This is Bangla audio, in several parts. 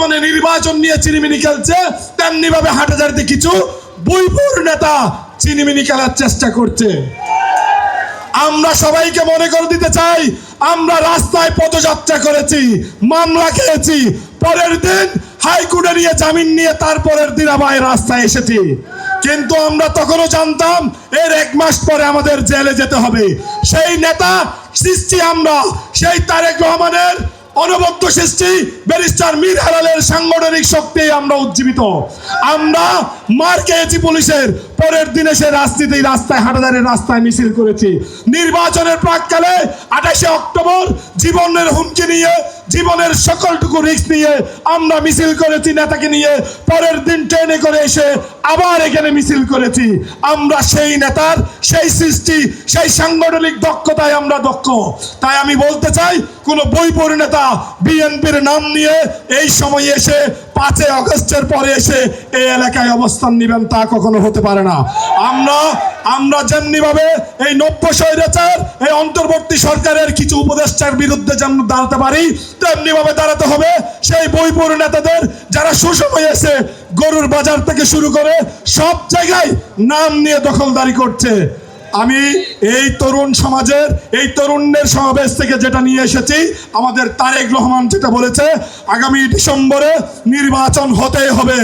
বর্তমানে নির্বাচন নিয়ে চিনিমিনি খেলছে, তেমনি ভাবে হাটাজারিতে কিছু বইপুর নেতা চিনিমিনি খেলার চেষ্টা করছে। আমরা সবাইকে মনে করে দিতে চাই, আমরা রাস্তায় পদযাত্রা করেছি, মামলা খেয়েছি, পরের দিন হাইকোর্টে নিয়ে জামিন নিয়ে তারপরের দিন আবার রাস্তায় এসেছি। কিন্তু আমরা তখনও জানতাম, এর এক মাস পরে আমাদের জেলে যেতে হবে। সেই নেতা সৃষ্টি আমরা, সেই তারেক রহমানের অনবদ্য সৃষ্টি ব্যারিস্টার মীর হালালের সাংগঠনিক শক্তি আমরা উজ্জীবিত। আমরা মার খেয়েছি পুলিশের, পরের দিনে সে রাজনীতি রাস্তায়, হাটাদারের রাস্তায় মিছিল করেছি। নির্বাচনের প্রাককালে আঠাশে অক্টোবর জীবনের হুমকি নিয়ে, জীবনের সকলটুকু রিস্ক নিয়ে আমরা মিছিল করেছি নেতাকে নিয়ে, পরের ট্রেনে করে এসে আবার এখানে মিছিল করেছি। আমরা সেই নেতার, সেই সৃষ্টি, সেই সাংগঠনিক দক্ষতায় আমরা দক্ষ। তাই আমি বলতে চাই, কোন বই নেতা বিএনপির নাম নিয়ে এই সময় এসে পাঁচই অগস্টের পরে এসে এই এলাকায় অবস্থান নেবেন তা কখনো হতে পারে না। আমরা আমরা যেমনিভাবে এই নব্য স্বৈরাচার, এই অন্তর্বর্তী সরকারের কিছু উপদেষ্টার বিরুদ্ধে যেমন দাঁড়াতে পারি, তেমনিভাবে দাঁড়াতে হবে। সেই বইপুর নেতাদের যারা সুসময় এসে গরুর বাজার থেকে শুরু করে সব জায়গায় নাম নিয়ে দখলদারি করছে। আমি এই তরুণ সমাজের, এই তরুণদের সমাবেশ থেকে যেটা নিয়ে এসেছি, আমাদের তারেক রহমান যেটা বলেছে, আগামী ডিসেম্বরে নির্বাচন হতেই হবে।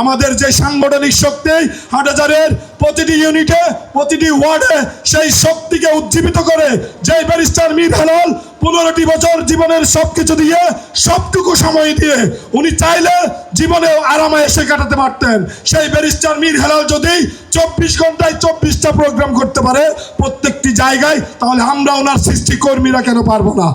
আমাদের যে সাংগঠনিক শক্তি হাটাজারের প্রতিটি ইউনিটে, প্রতিটি ওয়ার্ডে সেই শক্তিকে উজ্জীবিত করে যে ব্যারিস্টার মীর হালাল পনেরোটি বছর জীবনের সবকিছু দিয়ে, সবটুকু সময় দিয়ে উনি চাইলে জীবনে আরামে এসে কাটাতে পারতেন। সেই ব্যারিস্টার মীর হেলাল যদি চব্বিশ ঘন্টায় চব্বিশটা প্রোগ্রাম করতে পারে প্রত্যেকটি জায়গায়, তাহলে আমরা ওনার সৃষ্টিকর্মীরা কেন পারব না?